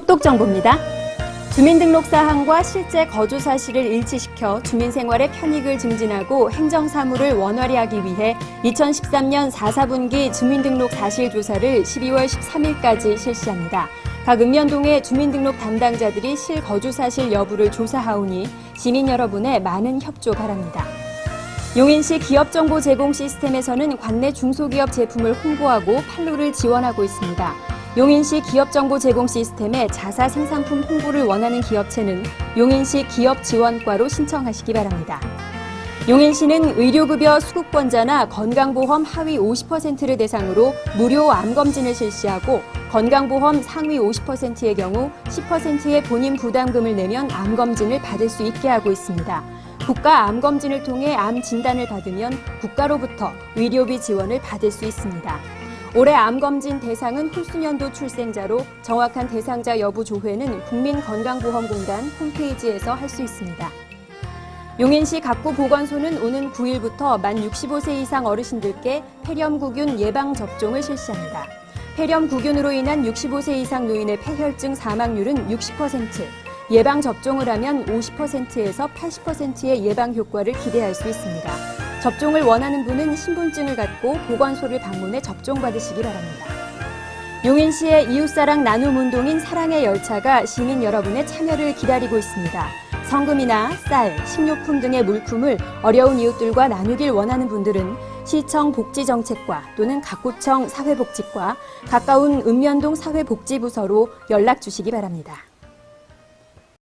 똑똑 정보입니다. 주민등록 사항과 실제 거주 사실을 일치시켜 주민 생활의 편익을 증진하고 행정 사무를 원활히 하기 위해 2013년 4, 4분기 주민등록 사실 조사를 12월 13일까지 실시합니다. 각 읍면동의 주민등록 담당자들이 실거주 사실 여부를 조사하오니 시민 여러분의 많은 협조 바랍니다. 용인시 기업정보 제공 시스템에서는 관내 중소기업 제품을 홍보하고 판로를 지원하고 있습니다. 용인시 기업정보 제공 시스템에 자사 생산품 홍보를 원하는 기업체는 용인시 기업지원과로 신청하시기 바랍니다. 용인시는 의료급여 수급권자나 건강보험 하위 50%를 대상으로 무료 암검진을 실시하고 건강보험 상위 50%의 경우 10%의 본인 부담금을 내면 암검진을 받을 수 있게 하고 있습니다. 국가 암검진을 통해 암 진단을 받으면 국가로부터 의료비 지원을 받을 수 있습니다. 올해 암검진 대상은 홀수년도 출생자로 정확한 대상자 여부 조회는 국민건강보험공단 홈페이지에서 할 수 있습니다. 용인시 각구 보건소는 오는 9일부터 만 65세 이상 어르신들께 폐렴구균 예방 접종을 실시합니다. 폐렴구균으로 인한 65세 이상 노인의 폐혈증 사망률은 60%, 예방 접종을 하면 50%에서 80%의 예방 효과를 기대할 수 있습니다. 접종을 원하는 분은 신분증을 갖고 보건소를 방문해 접종받으시기 바랍니다. 용인시의 이웃사랑 나눔 운동인 사랑의 열차가 시민 여러분의 참여를 기다리고 있습니다. 성금이나 쌀, 식료품 등의 물품을 어려운 이웃들과 나누길 원하는 분들은 시청 복지정책과 또는 각구청 사회복지과 가까운 읍면동 사회복지부서로 연락 주시기 바랍니다.